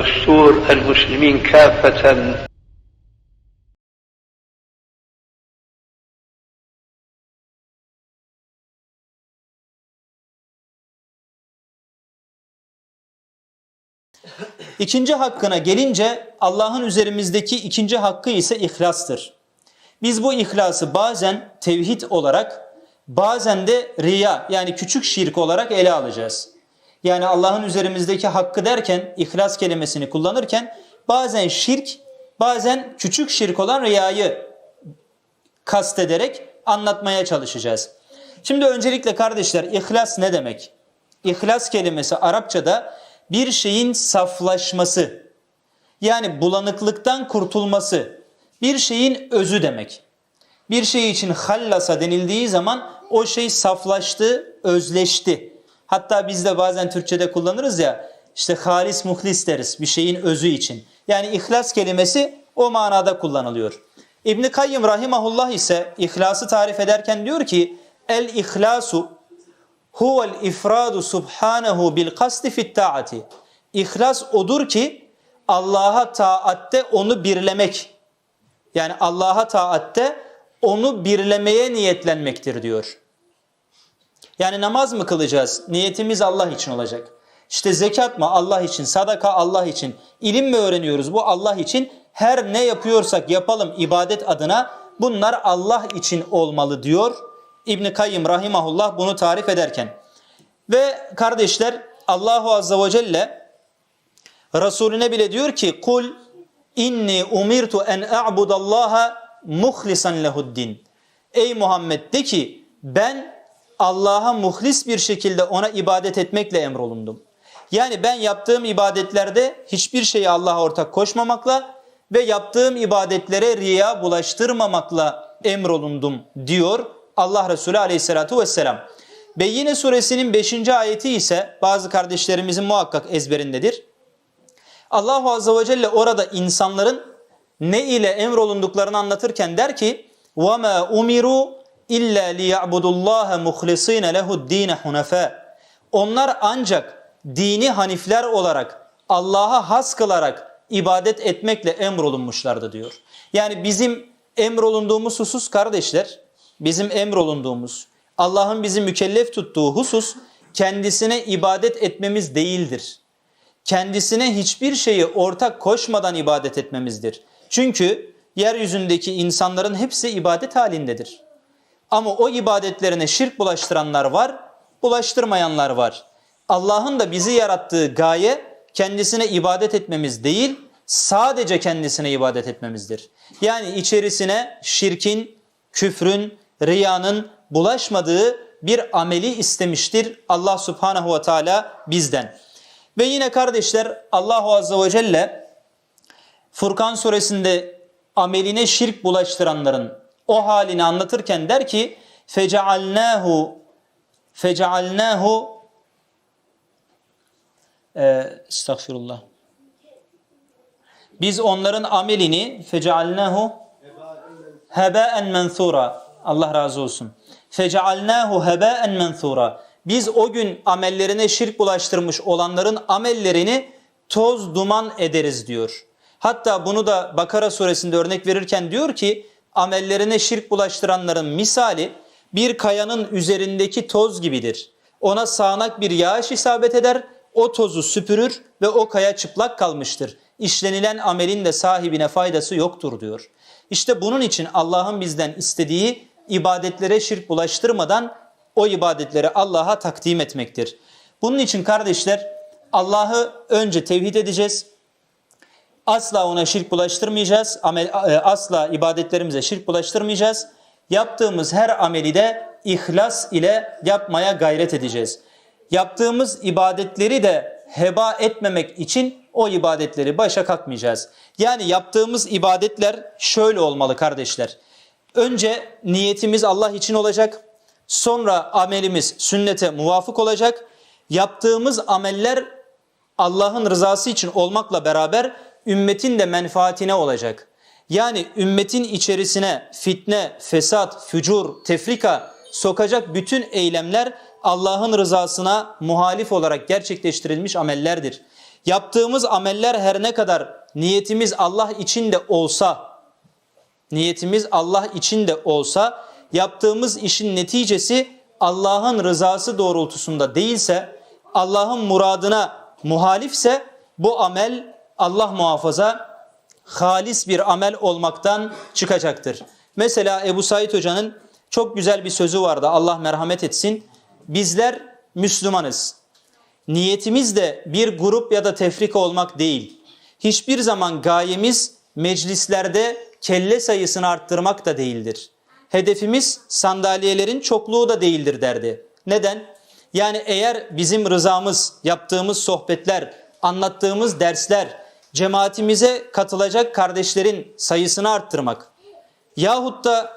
دستور المسلمين كافة İkinci hakkına gelince Allah'ın üzerimizdeki ikinci hakkı ise ihlastır. Biz bu ihlası bazen tevhid olarak bazen de riya yani küçük şirk olarak ele alacağız. Yani Allah'ın üzerimizdeki hakkı derken ihlas kelimesini kullanırken bazen şirk bazen küçük şirk olan riyayı kastederek anlatmaya çalışacağız. Şimdi öncelikle kardeşler ihlas ne demek? İhlas kelimesi Arapçada bir şeyin saflaşması yani bulanıklıktan kurtulması bir şeyin özü demek. Bir şey için hallasa denildiği zaman o şey saflaştı, özleşti. Hatta biz de bazen Türkçe'de kullanırız ya işte halis muhlis deriz bir şeyin özü için. Yani ihlas kelimesi o manada kullanılıyor. İbn Kayyım rahimahullah ise ihlası tarif ederken diyor ki el ihlasu huvel ifradu subhanahu bil kasti fit taati. İhlas odur ki Allah'a taatte onu birlemek. Yani Allah'a taatte onu birlemeye niyetlenmektir diyor. Yani namaz mı kılacağız? Niyetimiz Allah için olacak. İşte zekat mı? Allah için. Sadaka Allah için. İlim mi öğreniyoruz? Bu Allah için. Her ne yapıyorsak yapalım ibadet adına bunlar Allah için olmalı diyor. İbn Kayyım rahimahullah bunu tarif ederken. Ve kardeşler Allahu Azze ve Celle Resulüne bile diyor ki kul inni umirtu en a'budallaha muhlisan lehuddin. Ey Muhammed de ki ben Allah'a muhlis bir şekilde ona ibadet etmekle emrolundum. Yani ben yaptığım ibadetlerde hiçbir şeyi Allah'a ortak koşmamakla ve yaptığım ibadetlere riya bulaştırmamakla emrolundum diyor Allah Resulü aleyhissalatu vesselam. Beyyine suresinin 5. ayeti ise bazı kardeşlerimizin muhakkak ezberindedir. Allahu Azze ve Celle orada insanların ne ile emrolunduklarını anlatırken der ki وَمَا umiru illa liya'budullaha muhlisina lehu'd-din hunafa. Onlar ancak dini hanifler olarak Allah'a has kılarak ibadet etmekle emrolunmuşlardı diyor. Yani bizim emrolunduğumuz husus kardeşler, bizim emrolunduğumuz, Allah'ın bizi mükellef tuttuğu husus kendisine ibadet etmemiz değildir. Kendisine hiçbir şeyi ortak koşmadan ibadet etmemizdir. Çünkü yeryüzündeki insanların hepsi ibadet halindedir. Ama o ibadetlerine şirk bulaştıranlar var, bulaştırmayanlar var. Allah'ın da bizi yarattığı gaye kendisine ibadet etmemiz değil, sadece kendisine ibadet etmemizdir. Yani içerisine şirkin, küfrün, riyanın bulaşmadığı bir ameli istemiştir Allah Subhanahu ve Teala bizden. Ve yine kardeşler Allahu Azze ve Celle Furkan suresinde ameline şirk bulaştıranların o halini anlatırken der ki fecealnahu fecealnahu e, estağfirullah biz onların amelini fecealnahu hebaen mensura Allah razı olsun fecealnahu hebaen mensura biz o gün amellerine şirk bulaştırmış olanların amellerini toz duman ederiz diyor. Hatta bunu da Bakara suresinde örnek verirken diyor ki amellerine şirk bulaştıranların misali bir kayanın üzerindeki toz gibidir. Ona sağanak bir yağış isabet eder, o tozu süpürür ve o kaya çıplak kalmıştır. İşlenilen amelin de sahibine faydası yoktur diyor. İşte bunun için Allah'ın bizden istediği ibadetlere şirk bulaştırmadan o ibadetleri Allah'a takdim etmektir. Bunun için kardeşler Allah'ı önce tevhid edeceğiz. Asla ona şirk bulaştırmayacağız. Amel, e, asla ibadetlerimize şirk bulaştırmayacağız. Yaptığımız her ameli de ihlas ile yapmaya gayret edeceğiz. Yaptığımız ibadetleri de heba etmemek için o ibadetleri başa kalkmayacağız. Yani yaptığımız ibadetler şöyle olmalı kardeşler. Önce niyetimiz Allah için olacak. Sonra amelimiz sünnete muvafık olacak. Yaptığımız ameller Allah'ın rızası için olmakla beraber ümmetin de menfaatine olacak. Yani ümmetin içerisine fitne, fesat, fücur, tefrika sokacak bütün eylemler Allah'ın rızasına muhalif olarak gerçekleştirilmiş amellerdir. Yaptığımız ameller her ne kadar niyetimiz Allah için de olsa, niyetimiz Allah için de olsa, yaptığımız işin neticesi Allah'ın rızası doğrultusunda değilse, Allah'ın muradına muhalifse bu amel Allah muhafaza halis bir amel olmaktan çıkacaktır. Mesela Ebu Said Hoca'nın çok güzel bir sözü vardı. Allah merhamet etsin. Bizler Müslümanız. Niyetimiz de bir grup ya da tefrika olmak değil. Hiçbir zaman gayemiz meclislerde kelle sayısını arttırmak da değildir. Hedefimiz sandalyelerin çokluğu da değildir derdi. Neden? Yani eğer bizim rızamız, yaptığımız sohbetler, anlattığımız dersler, cemaatimize katılacak kardeşlerin sayısını arttırmak yahut da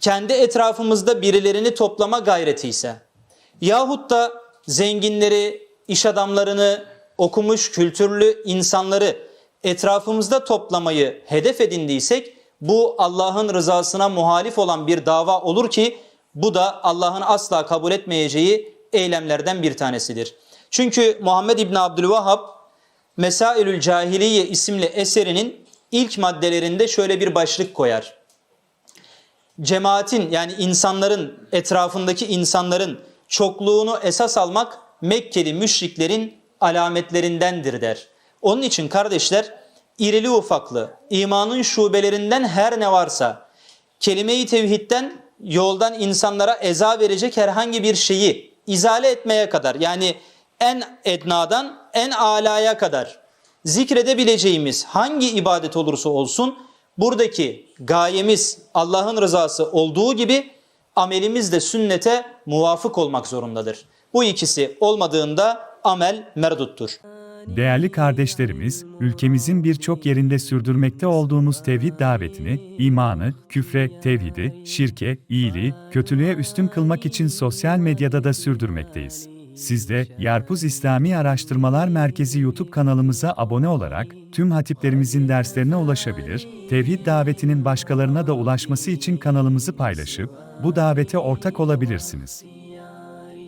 kendi etrafımızda birilerini toplama gayreti ise yahut da zenginleri, iş adamlarını, okumuş, kültürlü insanları etrafımızda toplamayı hedef edindiysek bu Allah'ın rızasına muhalif olan bir dava olur ki bu da Allah'ın asla kabul etmeyeceği eylemlerden bir tanesidir. Çünkü Muhammed İbni Abdülvahhab Mesailül Cahiliye isimli eserinin ilk maddelerinde şöyle bir başlık koyar cemaatin yani insanların etrafındaki insanların çokluğunu esas almak Mekkeli müşriklerin alametlerindendir der. Onun için kardeşler irili ufaklı imanın şubelerinden her ne varsa kelime-i tevhidden yoldan insanlara eza verecek herhangi bir şeyi izale etmeye kadar yani en ednadan en alaya kadar zikredebileceğimiz hangi ibadet olursa olsun buradaki gayemiz Allah'ın rızası olduğu gibi amelimiz de sünnete muvafık olmak zorundadır. Bu ikisi olmadığında amel merduttur. Değerli kardeşlerimiz, ülkemizin birçok yerinde sürdürmekte olduğumuz tevhid davetini, imanı, küfre, tevhidi, şirke, iyiliği, kötülüğe üstün kılmak için sosyal medyada da sürdürmekteyiz. Siz de Yarpuz İslami Araştırmalar Merkezi YouTube kanalımıza abone olarak tüm hatiplerimizin derslerine ulaşabilir, tevhid davetinin başkalarına da ulaşması için kanalımızı paylaşıp bu davete ortak olabilirsiniz.